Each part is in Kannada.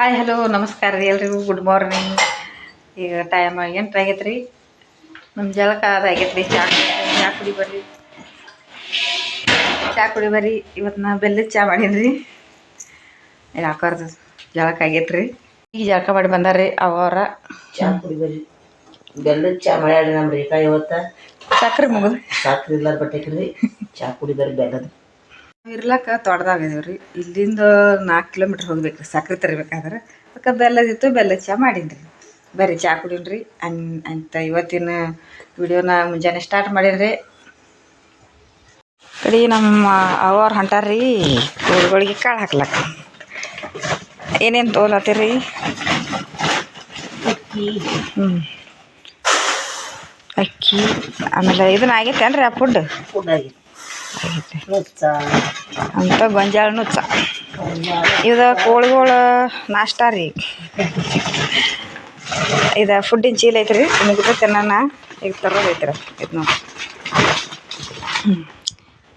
ಹಾಯ್ ಹಲೋ ನಮಸ್ಕಾರ ರೀ ಎಲ್ರಿಗೂ. ಗುಡ್ ಮಾರ್ನಿಂಗ್ ಈಗ ಟೈಮ್ ಎಂಟು ಆಗೈತೆ ರೀ ನಮ್ಮ ಜಲಕ ಅದು ಆಗೈತೆ ರೀ ಚಾ ಚಾ ಕುಡಿ ಬರ್ರಿ. ಚಾ ಕುಡಿ ಬರ್ರಿ. ಇವತ್ತು ನಾ ಬೆಲ್ಲದ ಚಾ ಮಾಡೀನಿ ರೀ ಹಾಕೋರ್ದು ಜಳಕ ಆಗೈತೆ ರೀ ಈಗ ಜಳಕ ಮಾಡಿ ಬಂದಾರ್ರಿ ಅವರ. ಚಾ ಕುಡಿಬರ್ರಿ ಬೆಲ್ಲದ ಚಾ ಮಾಡ್ಯಾಡ್ರಿ ನಮ್ಮ ರೇಖಾ ಇವತ್ತು ಸಕ್ರೆ ಮುಗಿದು ಸಾಕ್ರಿ ಇಲ್ಲ ಬಟ್ಟೆಕ್ರಿ ಚಾ ಕುಡಿಬರ್ರಿ ಬೆಲ್ಲದ. ಇರ್ಲಾಕ ತೋಟದಾಗಿದ್ದೀವಿ ರೀ. ಇಲ್ಲಿಂದ ನಾಲ್ಕು ಕಿಲೋಮೀಟ್ರ್ ಹೋಗ್ಬೇಕು ರೀ ಸಕ್ರೆ ತರಬೇಕಾದ್ರೆ. ಅದಕ್ಕೆ ಬೆಲ್ಲದಿತ್ತು ಬೆಲ್ಲದ ಚಾ ಮಾಡೀನಿ ರೀ ಬರೀ ಚಾ ಕುಡೀನಿ ರೀ. ಅನ್ ಅಂತ ಇವತ್ತಿನ ವಿಡಿಯೋನ ಮುಂಜಾನೆ ಸ್ಟಾರ್ಟ್ ಮಾಡೀನಿ ರೀ. ಕಡೆ ನಮ್ಮ ಅವ್ರು ರೀ ಕೋಳಿಗಳಿಗೆ ಕಾಳು ಹಾಕ್ಲಕ್ಕ ಏನೇನು ತೋಲತ್ತೀರಿ ಅಕ್ಕಿ. ಹ್ಞೂ ಅಕ್ಕಿ ಆಮೇಲೆ ಇದನ್ನ ಆಗೈತೆ ಆ ಫುಡ್ ಫುಡ್ ಆಗೈತೆ. ನುಚ್ಚ ಅಂತ ಗೊಂಜಾಳ ನುಚ್ಚ. ಇದು ಕೋಳಿಗಳು ನಾಷ್ಟ ರೀ. ಇದು ಫುಡ್ಡಿನ ಚೀಲ ಐತ್ರಿ ಮುಗಿದ್ರೆ ತಿನ್ನೋಣ ಈಗ ತರೋದೈತ್ರಿ ಇದು ನೋಡಿ.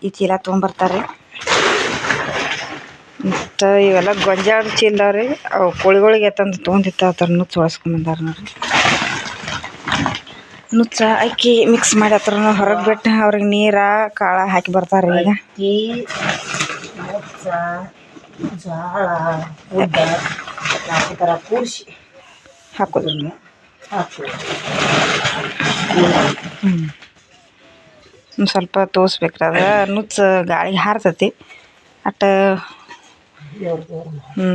ಈ ಚೀಲ ತೊಗೊಂಬರ್ತಾರೆ ಮತ್ತು ಇವೆಲ್ಲ ಗೊಂಜಾಳ ಚೀಲದವ್ರಿ. ಅವು ಕೋಳಿಗಳಿಗೆ ತಂದು ತೊಗೊಂಡಿತ್ತ ನೋಡಿರಿ ಒಳಸ್ಕೊಂಬಂದಾರ ನೋಡ್ರಿ. ನುಚ್ಚ ಅಕ್ಕಿ ಮಿಕ್ಸ್ ಮಾಡಿ ಹತ್ರ ಹೊರಗೆ ಬಿಟ್ಟು ಅವ್ರಿಗೆ ನೀರ ಕಾಳ ಹಾಕಿ ಬರ್ತಾರೆ ಈಗ. ಅಕ್ಕಿ ನುಚ್ಚ ಜೋಳ ಉದ್ದ ನಾಲ್ಕು ಥರ ಕೂಡಿಸಿ ಹಾಕೋದು. ಹ್ಞೂ ಸ್ವಲ್ಪ ತೋರಿಸ್ಬೇಕ್ರಿ ಅದು. ನುಚ್ಚು ಗಾಳಿಗೆ ಹಾರ್ತೈತಿ. ಅಟ್ ಹ್ಞೂ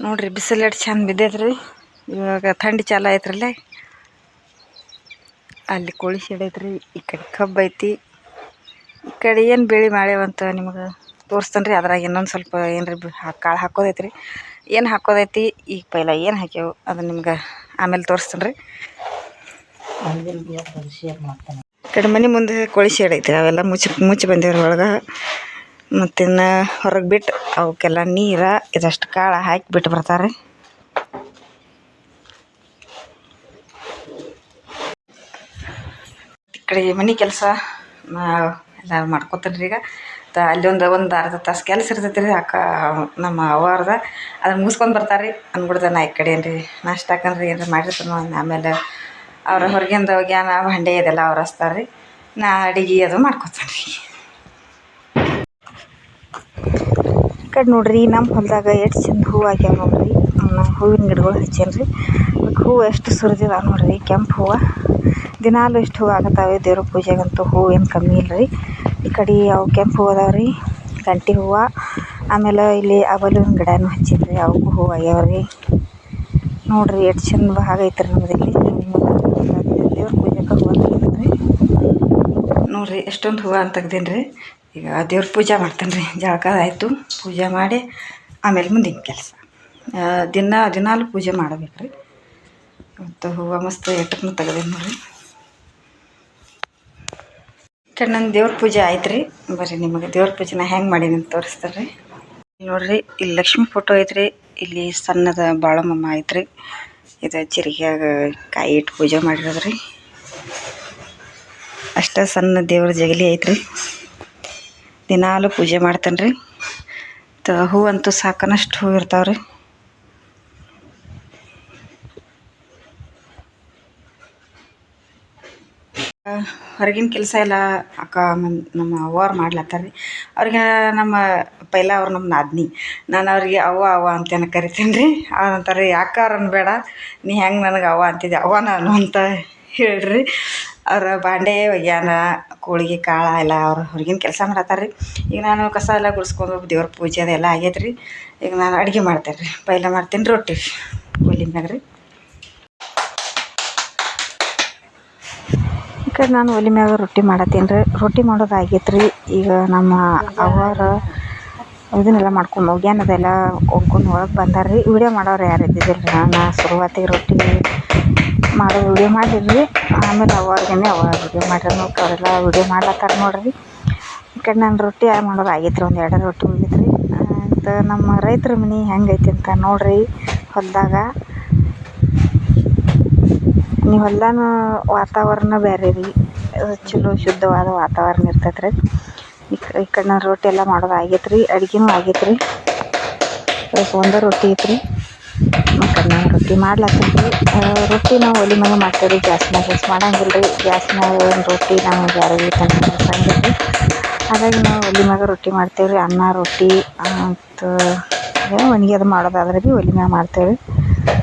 ನೋಡ್ರಿ ಬಿಸಿಲು ಎಷ್ಟು ಚಂದ ಬಿದ್ದೈತ್ರಿ. ಇವಾಗ ಥಂಡಿ ಚಾಲು ಐತ್ರಲ್ಲೇ ಅಲ್ಲಿ ಕೋಳಿ ಶೆಡ್ ಐತ್ರಿ, ಈ ಕಡೆ ಕಬ್ಬು ಐತಿ. ಈ ಕಡೆ ಏನು ಬೆಳೆ ಮಾಡ್ಯಾವಂತ ನಿಮಗೆ ತೋರಿಸ್ತೇನೆ ರೀ ಅದ್ರಾಗ ಇನ್ನೊಂದು ಸ್ವಲ್ಪ ಏನು ರೀ ಕಾಳು ಹಾಕೋದೈತ್ರಿ. ಏನು ಹಾಕೋದೈತಿ, ಈಗ ಪೈಲ ಏನು ಹಾಕ್ಯಾವು, ಅದು ನಿಮ್ಗೆ ಆಮೇಲೆ ತೋರಿಸ್ತೇನೆ ರೀ ಕಡೆ ಮನೆ ಮುಂದೆ ಕೋಳಿ ಶೆಡ್ ಐತ್ರಿ, ಅವೆಲ್ಲ ಮುಚ್ಚಿ ಮುಚ್ಚಿ ಬಂದೇವ್ರಿ ಒಳಗೆ. ಮತ್ತಿನ್ನು ಹೊರಗೆ ಬಿಟ್ಟು ಅವಕ್ಕೆಲ್ಲ ನೀರು, ಇದಷ್ಟು ಕಾಳು ಹಾಕಿ ಬಿಟ್ಟು ಬರ್ತಾರೆ ಈ ಕಡೆ ಮನೆ ಕೆಲಸ ಎಲ್ಲ ಮಾಡ್ಕೊತೀನಿ ರೀ ಈಗ. ತ ಅಲ್ಲಿ ಒಂದು ಒಂದು ಅರ್ಧ ತಾಸು ಕೆಲಸ ಇರ್ತೈತೆ ರೀ ಅಕ್ಕ, ನಮ್ಮ ಅವ್ವಾರ್ದ. ಅದನ್ನು ಮುಗಿಸ್ಕೊಂಡು ಬರ್ತಾರೆ ರೀ ಅಂದ್ಬಿಡ್ದೆ ನಾ ಈ ಕಡೆ ಏನು ರೀ ನಾಷ್ಟ ಹಾಕಂದ್ರೆ ಏನಾರ ಮಾಡಿರ್ತಾನೋ ಆಮೇಲೆ ಅವ್ರ ಹೊರಗಿಂದ ಒಗ್ಯಾನ ಭಾಂಡೆ ಇದೆಲ್ಲ ಅವ್ರು ಹಚ್ತಾರೆ ರೀ ನಾ ಅಡಿಗೆ ಅದು ಮಾಡ್ಕೊತೀನಿ ರೀ ಕಡೆ ನೋಡಿರಿ ನಮ್ಮ ಹೊಲದಾಗ ಎಷ್ಟು ಚಂದ ಹೂವು ಆಗ್ಯಾವ ನೋಡಿರಿ. ಹೂವಿನ ಗಿಡಗಳು ಹಚ್ಚೇನಿ ರೀ ಹೂವು ಎಷ್ಟು ಸುರಿದಿದಾವೆ ನೋಡಿರಿ, ಕೆಂಪು ಹೂವು. ದಿನಾಲು ಇಷ್ಟು ಹೂವು ಆಗತ್ತಾವೆ ದೇವ್ರ ಪೂಜೆಗಂತೂ ಹೂವು ಏನು ಕಮ್ಮಿ ಇಲ್ಲ ರೀ ಈ ಕಡೆ ಅವು ಕೆಂಪು ಹೂವು ಅದಾವೆ ರೀ ಗಂಟಿ ಹೂವು, ಆಮೇಲೆ ಇಲ್ಲಿ ಅವಲೂನ್ ಗಿಡನೂ ಹಚ್ಚೀನಿ ರೀ ಅವಕ್ಕೂ ಹೂವು ಆಗ್ಯಾವ ರೀ ನೋಡಿರಿ ಎಷ್ಟು ಚಂದ ಭಾಗ ಐತ್ರಿ ನಮ್ದು ಇಲ್ಲಿ. ದೇವ್ರ ಪೂಜೆಗೆ ಹೂವು ತೆಗಿತೀನಿ ರೀ ನೋಡ್ರಿ ಎಷ್ಟೊಂದು ಹೂವು ಅಂತ ತೆಗ್ದೀನಿ ರೀ ಈಗ ದೇವ್ರ ಪೂಜೆ ಮಾಡ್ತೇನೆ ರೀ ಜಳಕ ಆಯಿತು, ಪೂಜೆ ಮಾಡಿ ಆಮೇಲೆ ಮುಂದಿನ ಕೆಲಸ. ದಿನ ದಿನಾಲು ಪೂಜೆ ಮಾಡಬೇಕು ರೀ ಮತ್ತು ಹೂವು ಮಸ್ತ್ ಎಟ್ಟಕ್ಕೂ ತೆಗ್ದೀನಿ ನೋಡ್ರಿ. ಕಡೆ ನನ್ನ ದೇವ್ರ ಪೂಜೆ ಆಯ್ತು ರೀ ಬರ್ರಿ ನಿಮಗೆ ದೇವ್ರ ಪೂಜೆನ ಹೆಂಗೆ ಮಾಡೀನಿ ಅಂತ ತೋರಿಸ್ತಾರೆ ರೀ ನೋಡ್ರಿ, ಇಲ್ಲಿ ಲಕ್ಷ್ಮಿ ಫೋಟೋ ಐತ್ರಿ. ಇಲ್ಲಿ ಸಣ್ಣದ ಬಾಳಮ್ಮಮ್ಮ ಐತ್ರಿ. ಇದು ಜೀರಿಗೆಯಾಗ ಕಾಯಿ ಇಟ್ಟು ಪೂಜೆ ಮಾಡಿರೋದ್ರಿ. ಅಷ್ಟ ಸಣ್ಣ ದೇವ್ರ ಜಗಲಿ ಐತ್ರಿ. ದಿನಾಲು ಪೂಜೆ ಮಾಡ್ತೇನೆ ರೀ ತ ಹೂವಂತೂ ಸಾಕನಷ್ಟು ಹೂ ಇರ್ತಾವೆ ಹೊರಗಿನ ಕೆಲಸ ಎಲ್ಲ ಅಕ್ಕ ನಮ್ಮ ಅವ್ವಾರು ಮಾಡ್ಲತ್ತಾರ ರೀ ಅವ್ರಿಗೆ ನಮ್ಮ ಪೈಲ ಅವ್ರು ನಮ್ಮ ನಾದ್ನಿ. ನಾನು ಅವ್ರಿಗೆ ಅವ್ವ ಅವ್ವ ಅಂತೇನ ಕರಿತೀನಿ ರೀ ಅವ್ರು ಅಂತಾರೆ ಬೇಡ? ಅನ್ಬೇಡ ನೀ ಹೆಂಗೆ ನನಗೆ ಅವ್ವ ಅಂತಿದ್ದೆ ಅವ್ವ ನಾನು ಅಂತ ಹೇಳ್ರಿ. ಅವ್ರ ಬಾಂಡೆ, ಒಗ್ಯಾನ, ಕೋಳಿಗೆ, ಕಾಳ ಎಲ್ಲ ಅವ್ರು ಹೊರಗಿನ ಕೆಲಸ ಮಾಡತ್ತಾರ ರೀ ಈಗ ನಾನು ಕಸ ಎಲ್ಲ ಗುಡಿಸ್ಕೊಂಡು ದೇವ್ರ ಪೂಜೆ ಅದೆಲ್ಲ ಆಗೈತೆ ರೀ ಈಗ ನಾನು ಅಡುಗೆ ಮಾಡ್ತೇನೆ ರೀ ಪೈಲ ಮಾಡ್ತೀನಿ ರೊಟ್ಟಿ. ಒಲಿ ಮ್ಯಾಗ ರೀ ಕಡೆ ನಾನು ಒಲೆ ಮ್ಯಾಗ ರೊಟ್ಟಿ ಮಾಡತ್ತೀನಿ ರೀ. ರೊಟ್ಟಿ ಮಾಡೋದು ಆಗೈತೆ ರೀ ಈಗ ನಮ್ಮ ಅವ್ವಾರ ಇದನ್ನೆಲ್ಲ ಮಾಡ್ಕೊಂಡು ಒಗ್ಯಾನದೆಲ್ಲ ಒಗ್ಕೊಂಡು ಒಳಗೆ ಬಂದಾರ ರೀ. ವಿಡಿಯೋ ಮಾಡೋರು ಯಾರು ಇದ್ದಿದ್ದಿಲ್ಲ ರೀ. ನಾನು ಶುರುವಾತಿಗೆ ರೊಟ್ಟಿ ಮಾಡೋ ವಿಡಿಯೋ ಮಾಡಿರಿ ಆಮೇಲೆ ಅವ್ವಾರ್ಗೇನೆ ಅವ್ವ ವಿಡಿಯೋ ಮಾಡ್ಯಾರ ನೋಡಿ ಅವರೆಲ್ಲ ವಿಡಿಯೋ ಮಾಡ್ಲತ್ತಾರ ನೋಡ್ರಿ. ಈ ಕಡೆ ನಾನು ರೊಟ್ಟಿ ಯಾರು ಮಾಡೋದು ಆಗೈತೆ ರೀ ಒಂದು ಎರಡು ರೊಟ್ಟಿ ಉಳಿದ್ರಿ ಮತ್ತು ನಮ್ಮ ರೈತರ ಮನೆ ಹೆಂಗೈತಿ ಅಂತ ನೋಡ್ರಿ ಹೊಲದಾಗ. ಹೊಲ್ದಾನ ವಾತಾವರಣ ಬೇರೆ ರೀ. ಚಲೋ ಶುದ್ಧವಾದ ವಾತಾವರಣ ಇರ್ತೈತೆ ರೀ ಈ ಈ ಕಡೆ ನಾನು ರೊಟ್ಟಿ ಎಲ್ಲ ಮಾಡೋದು ಆಗೈತೆ ರೀ ಅಡುಗೆನೂ ಆಗೈತೆ ರೀ ಒಂದೇ ರೊಟ್ಟಿ ರೀ ಮತ್ತು ನಾನು ರೊಟ್ಟಿ ಮಾಡ್ಲತ್ತೀನಿ ರೀ ರೊಟ್ಟಿ ನಾವು ಒಲೆ ಮ್ಯಾಗ ಮಾಡ್ತೇವೆ ರೀ ಗ್ಯಾಸ್ನಾಗ ಯೂಸ್ ಮಾಡಂಗಿಲ್ಲ ರೀ ಗ್ಯಾಸ್ನಾಗ ರೊಟ್ಟಿ ನಾವು ಯಾರಿಗೆ ತಂಗಿಲ್ಲ ರೀ ಹಾಗಾಗಿ ನಾವು ಒಲೆ ಮ್ಯಾಗ ರೊಟ್ಟಿ ಮಾಡ್ತೇವೆ ರೀ, ಅನ್ನ ರೊಟ್ಟಿ ಮತ್ತು ಒಣ್ಗಿ ಅದು ಮಾಡೋದಾದ್ರೆ ಭೀ ಒಲೆ ಮ್ಯಾಗ ಮಾಡ್ತೇವೆ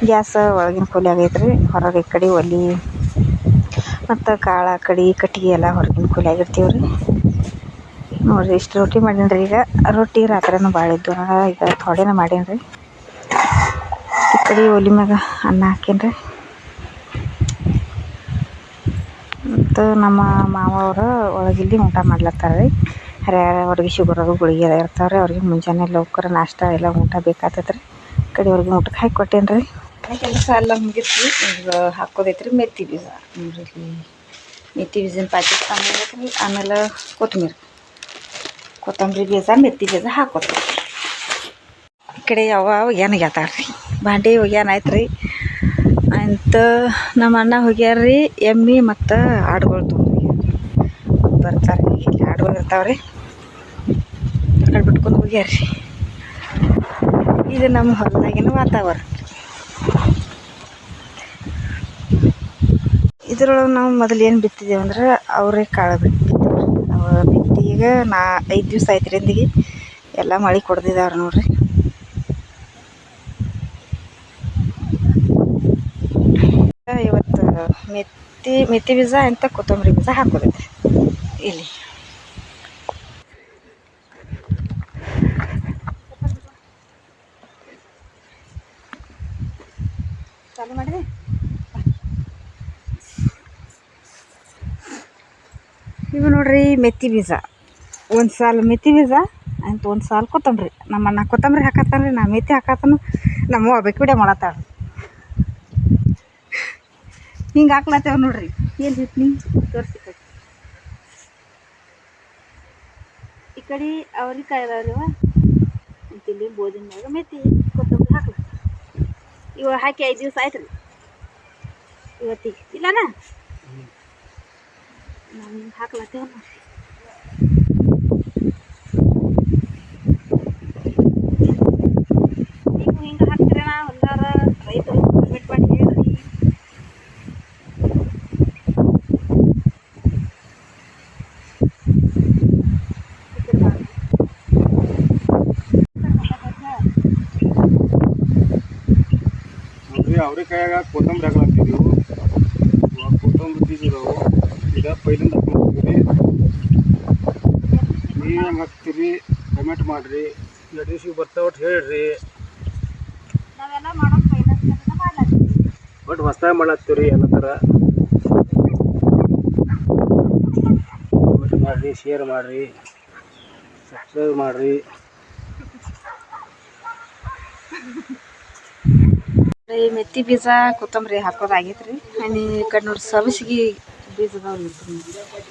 ಗ್ಯಾಸ್ ಒಳಗಿನ ಕೂಲಿ ಆಗೈತೆ ರೀ ಹೊರಗೆ ಈ ಕಡೆ ಒಲೆ ಮತ್ತು ಕಾಳು, ಕಡಿ, ಕಟ್ಗೆ ಎಲ್ಲ ಹೊರಗಿನ ಕೊಲೆಯಾಗಿರ್ತೀವಿ ರೀ ನೋಡಿರಿ ಇಷ್ಟು ರೊಟ್ಟಿ ಮಾಡೀನಿ ರೀ ಈಗ. ರೊಟ್ಟಿ ರಾತ್ರಿನೂ ಭಾಳ ಇದ್ದು ಈಗ ಥೋಡೆನ ಮಾಡೀನಿ ರೀ ಈ ಕಡೆ ಒಲೆ ಮ್ಯಾಗ ಅನ್ನ ಹಾಕೀನಿ ರೀ ಮತ್ತು ನಮ್ಮ ಮಾವ ಅವರು ಒಳಗಿಲ್ಲಿ ಊಟ ಮಾಡ್ಲತ್ತಾರ ರೀ ಹರ್ಯಾರ ಅವ್ರಿಗೆ ಶುಗರ್ ಅದು ಗುಳಿಗೆ ಎಲ್ಲ ಇರ್ತಾವೆ ಅವ್ರಿಗೆ ಮುಂಜಾನೆ ಲೌಕರ ನಾಷ್ಟ ಎಲ್ಲ ಊಟ ಬೇಕಾಗ್ತೈತೆ ರೀ ಈ ಊಟಕ್ಕೆ ಹಾಕಿ ಕೊಟ್ಟೇನ್ರಿ. ಕೆಲಸ ಎಲ್ಲ ಮುಗಿತು ಈಗ ಹಾಕೋದೈತ್ರಿ ಮೆತ್ತಿ ಬೀಜ. ನೋಡ್ರಿ ಮೆತ್ತಿ ಬೀಜನ ಪ್ಯಾಕೆಟ್ ತಂದಿದ್ದೈತೆ ರೀ ಆಮೇಲೆ ಕೊತ್ತಂಬರಿ. ಕೊತ್ತಂಬರಿ ಬೀಜ ಮೆತ್ತಿ ಬೀಜ ಹಾಕೋತೀವಿ ಈ ಕಡೆ ಯಾವ ಒಗ್ಯಾನ ರೀ ಬಾಂಡೆ ಒಗ್ಯಾನ ಆಯ್ತು ಅಂತ ನಮ್ಮ ಅಣ್ಣ ಹೋಗ್ಯಾರ್ರಿ. ಎಮ್ಮೆ ಮತ್ತು ಆಡುಗಳು ತೊಗೊಂಡು ಬರ್ತಾರೆ ಇಲ್ಲಿ ಆಡುಗಳು ಇರ್ತಾವೆ ರೀ ಕಡೆ ಬಿಟ್ಕೊಂಡು ಹೋಗ್ಯಾರ ರೀ ಇದು ನಮ್ಮ ಹೊಲದಾಗಿನ ವಾತಾವರಣ. ಇದ್ರೊಳಗೆ ನಾವು ಮೊದಲು ಏನು ಬಿತ್ತಿದ್ದೇವೆ ಅಂದ್ರೆ ಅವರೇ ಕಾಳು ಬಿತ್ತಿದ್ದೇವೆ ಅವ ಬಿತ್ತಿ ಈಗ ನಾ ಐದು ದಿವಸ ಆಯ್ತು ರೀ ಎಲ್ಲ ಮಳೆ ಕೊಡ್ದಿದ್ದಾವ್ರಿ ನೋಡ್ರಿ. ಇವತ್ತು ಮೆತ್ತಿ ಮೆತ್ತಿ ಬೀಜ ಅಂತ ಕೊತ್ತಂಬರಿ ಬೀಜ ಹಾಕೋದೈತೆ ಇಲ್ಲಿ. ಚಾಲು ಮಾಡಿದೆ. ಇವು ನೋಡ್ರಿ ಮೆತ್ತಿ ಬೀಜ. ಒಂದು ಸಾಲು ಮೆತ್ತಿ ಬೀಜ ಅಂತ ಒಂದು ಸಾಲು ಕೊತ್ತಂಬರಿ. ನಮ್ಮ ಅಣ್ಣ ಕೊತ್ತಂಬರಿ ಹಾಕತ್ತಾನ್ರಿ, ನಾ ಮೆತ್ತಿ ಹಾಕತ್ತನು. ನಮ್ಮ ಬಿಡ ಮಾಡತ್ತಾಳ ಹಿಂಗೆ ಹಾಕ್ಲತ್ತೇವ ನೋಡ್ರಿ. ಏನು ಹಿಟ್ನಿ ತೋರಿಸಿ ಈ ಕಡೆ ಅವ್ರಿಗೆ ಕಾಯ್ದಾರ ಇಲ್ಲಿ ಬೋದಿನ ಮೆತ್ತಿ ಕೊತ್ತಂಬರಿ. ಹಾಕ್ಲ ಇವ ಹಾಕಿ ಐದು ದಿವಸ ಆಯ್ತು ಇವತ್ತಿಗೆ. ಇಲ್ಲನಾ? ಹಾಕ್ಲತ್ತೇವ ನೋಡ್ರಿ ನೀವು ಹಿಂಗೆ ಹಾಕ್ತೀರೇನ ಹೊಲ್ದಾರ ರೈತರು ಕಮೆಂಟ್ ಮಾಡಿ ಹೇಳ್ರಿ ನೋಡ್ರಿ ಅವ್ರಿಕಾಯಾಗ ಕೊತ್ತಂಬರಿ ಹಾಕ್ಲಾಕ್ತಿದ್ದೀವಿ ಕೊತ್ತಂಬರಿ ಬೀಜ ಇದಾವು ಈಗ ಪೈಲಿಂದ ಹಾಕ್ತೀವಿ ನೀವು ಹೆಂಗೆ ಹಾಕ್ತೀರಿ? ಕಮೆಂಟ್ ಮಾಡಿರಿ. ದಿವ್ಸಕ್ಕೆ ಬರ್ತಾವ ಒಟ್ಟು ಹೇಳ್ರಿ. ಒಟ್ಟು ಹೊಸ್ದಾಗಿ ಮಾಡ್ಲಾಕ್ತೀವಿ ರೀ ಎಲ್ಲ ಥರ ಮಾಡಿರಿ ಶೇರ್ ಮಾಡಿರಿ. ಸಬ್ಸ್ಕ್ರೈಬ್ ಮಾಡಿರಿ. ಈ ಮೆತ್ತಿ ಬೀಜ, ಕೊತ್ತಂಬರಿ ಹಾಕೋದಾಗೈತೆ ರೀ ಈ ಕಡೆ ನೋಡಿ ಸಬ್ಸಿಗೆ ಬೀಜ ಅದಾವ್ರಿ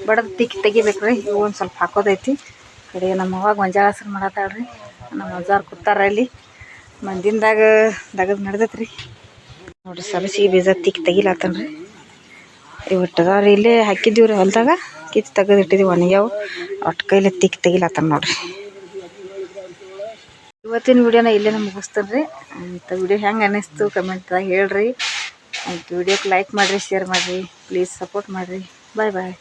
ಬಡದು ತಿಕ್ಕಿ ತೆಗಿಬೇಕು ರೀ, ಇವು ಒಂದು ಸ್ವಲ್ಪ ಹಾಕೋದೈತಿ ಕಡೆ ನಮ್ಮ ಅವಾಗ ಗೊಂಜಾಳ ಹಸ್ರು ಮಾಡತ್ತಾಳ್ರಿ ನಮ್ಮ ಅಜ್ಜಾರು ಕೂತಾರ ಇಲ್ಲಿ ಮಂದಿಂದಾಗ ದಗದ್ ನಡ್ದೈತೆ ರೀ ನೋಡ್ರಿ ಸಬಸಿಗೆ ಬೀಜ ತಿಕ್ಕಿ ತೆಗಿಲತ್ತನ ರೀ. ಇವು ಇಟ್ಟದಾವ್ರಿ ಇಲ್ಲೇ ಹಾಕಿದ್ದೀವಿ ರೀ ಹೊಲದಾಗ. ಕಿತ್ತು ತೆಗೆದು ಇಟ್ಟಿದ್ದೀವಿ ಒಣಗ್ಯಾವು. ಒಟ್ಟು ಕೈಲಿ ತಿಕ್ಕಿ ತೆಗಿಲತ್ತನ ನೋಡ್ರಿ. ಇವತ್ತಿನ ವಿಡಿಯೋನ ಇಲ್ಲೇ ಮುಗಿಸ್ತೇನೆ ರೀ ಅಂತ ವಿಡಿಯೋ ಹೆಂಗೆ ಅನ್ನಿಸ್ತು ಕಮೆಂಟ್ದಾಗ ಹೇಳ್ರಿ. ವಿಡಿಯೋಕ್ಕೆ ಲೈಕ್ ಮಾಡಿರಿ ಶೇರ್ ಮಾಡಿರಿ. ಪ್ಲೀಸ್ ಸಪೋರ್ಟ್ ಮಾಡಿರಿ. Bye bye